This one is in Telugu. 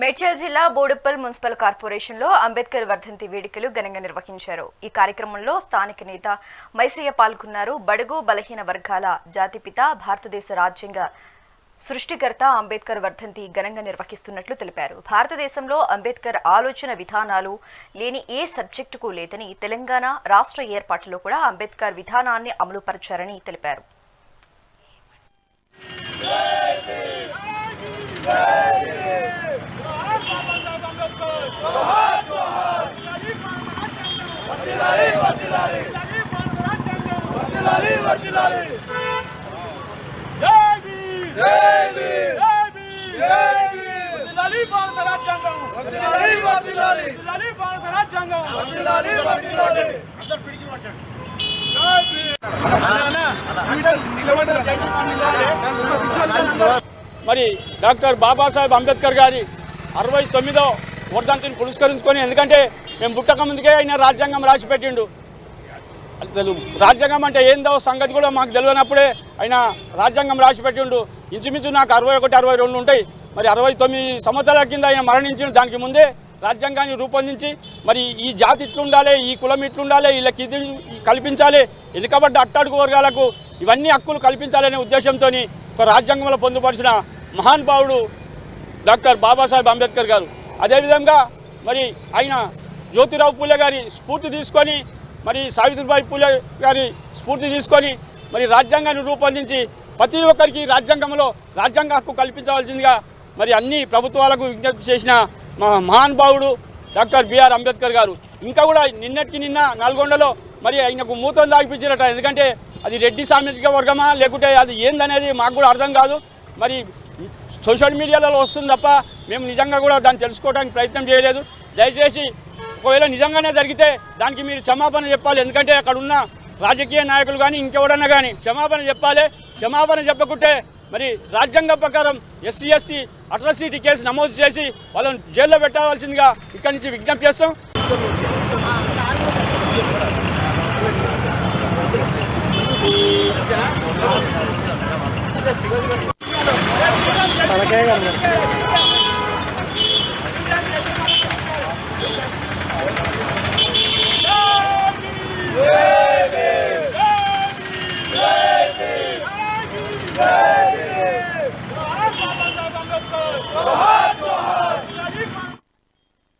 మేడ్చల్ జిల్లా బోడుప్పల్ మున్సిపల్ కార్పొరేషన్లో అంబేద్కర్ వర్ధంతి వేడుకలు ఘనంగా నిర్వహించారు. ఈ కార్యక్రమంలో స్థానిక నేత మైసయ్య పాల్గొన్నారు. బడుగు బలహీన వర్గాల జాతిపిత భారతదేశ రాజ్యాంగ సృష్టికర్త అంబేద్కర్ వర్ధంతి ఘనంగా నిర్వహిస్తున్నట్లు తెలిపారు. భారతదేశంలో అంబేద్కర్ ఆలోచన విధానాలు లేని ఏ సబ్జెక్టుకు లేదని తెలంగాణ రాష్ట్ర ఏర్పాటులో కూడా అంబేద్కర్ విధానాన్ని అమలుపరిచారని తెలిపారు. మరి డాక్టర్ బాబాసాహెబ్ అంబేద్కర్ గారి అరవై తొమ్మిదో వర్ధంతిని పురస్కరించుకొని ఎందుకంటే మేము పుట్టక ముందుకే ఆయన రాజ్యాంగం రాసి పెట్టిండు. అసలు రాజ్యాంగం అంటే ఏందో సంగతి కూడా మాకు తెలియనప్పుడే ఆయన రాజ్యాంగం రాసి పెట్టిండు. ఇంచుమించు నాకు అరవై ఒకటి అరవై రెండు ఉంటాయి. మరి అరవై తొమ్మిది సంవత్సరాల కింద ఆయన మరణించిన దానికి ముందే రాజ్యాంగాన్ని రూపొందించి మరి ఈ జాతి ఇట్లుండాలి ఈ కులం ఇట్లుండాలి వీళ్ళకి ఇది కల్పించాలి వెనుకబడ్డ అట్టడుగు వర్గాలకు ఇవన్నీ హక్కులు కల్పించాలనే ఉద్దేశంతో ఒక రాజ్యాంగంలో పొందుపరిచిన మహానుభావుడు డాక్టర్ బాబాసాహెబ్ అంబేద్కర్ గారు. అదేవిధంగా మరి ఆయన జ్యోతిరావు పూలే గారి స్ఫూర్తి తీసుకొని మరి సావిత్రిబాయి పూలే గారి స్ఫూర్తి తీసుకొని మరి రాజ్యాంగాన్ని రూపొందించి ప్రతి ఒక్కరికి రాజ్యాంగంలో రాజ్యాంగ హక్కు కల్పించవలసిందిగా మరి అన్ని ప్రభుత్వాలకు విజ్ఞప్తి చేసిన మా మహానుభావుడు డాక్టర్ బిఆర్ అంబేద్కర్ గారు. ఇంకా కూడా నిన్నటికి నిన్న నల్గొండలో మరి ఆయనకు మూతం దాగిపించారట ఎందుకంటే అది రెడ్డి సామాజిక వర్గమా లేకుంటే అది ఏందనేది మాకు కూడా అర్థం కాదు. మరి సోషల్ మీడియాలో వస్తుంది తప్ప మేము నిజంగా కూడా దాన్ని తెలుసుకోవడానికి ప్రయత్నం చేయలేదు. దయచేసి ఒకవేళ నిజంగానే జరిగితే దానికి మీరు క్షమాపణ చెప్పాలి. ఎందుకంటే అక్కడ ఉన్న రాజకీయ నాయకులు కానీ ఇంకెవడన్నా కానీ క్షమాపణ చెప్పాలి. క్షమాపణ చెప్పకుంటే మరి రాజ్యాంగం ప్రకారం ఎస్సీ ఎస్టీ అట్రాసిటీ కేసు నమోదు చేసి వాళ్ళని జైల్లో పెట్టవలసిందిగా ఇక్కడి నుంచి విజ్ఞప్తి చేస్తాం. കണക്കേ കണ്ടു Yeah!